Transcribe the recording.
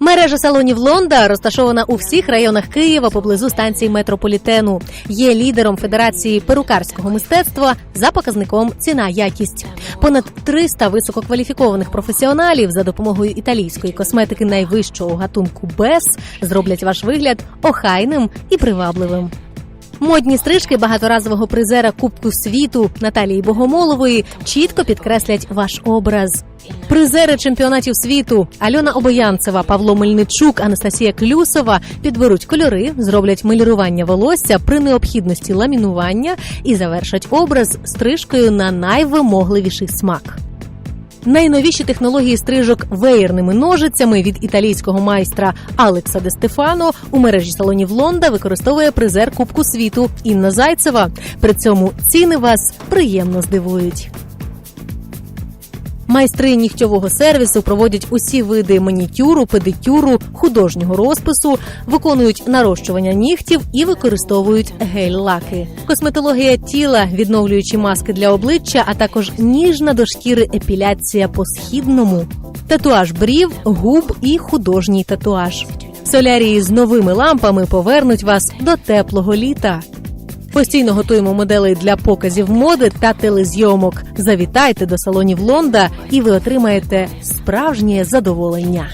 Мережа салонів Лонда розташована у всіх районах Києва поблизу станції метрополітену. Є лідером Федерації перукарського мистецтва за показником ціна якість. Понад 300 висококваліфікованих професіоналів за допомогою італійської косметики найвищого гатунку БЕС зроблять ваш вигляд охайним і привабливим. Модні стрижки багаторазового призера Кубку світу Наталії Богомолової чітко підкреслять ваш образ. Призери чемпіонатів світу Альона Обоянцева, Павло Мельничук, Анастасія Клюсова підберуть кольори, зроблять мелірування волосся при необхідності ламінування і завершать образ стрижкою на найвимогливіший смак. Найновіші технології стрижок веєрними ножицями від італійського майстра Алекса Де Стефано у мережі салонів Лонда використовує призер Кубку світу Інна Зайцева. При цьому ціни вас приємно здивують. Майстри нігтьового сервісу проводять усі види манікюру, педикюру, художнього розпису, виконують нарощування нігтів і використовують гель-лаки. Косметологія тіла, відновлюючі маски для обличчя, а також ніжна до шкіри епіляція по східному, татуаж брів, губ і художній татуаж. Солярії з новими лампами повернуть вас до теплого літа. Постійно готуємо моделей для показів моди та телезйомок. Завітайте до салонів Лонда, і ви отримаєте справжнє задоволення.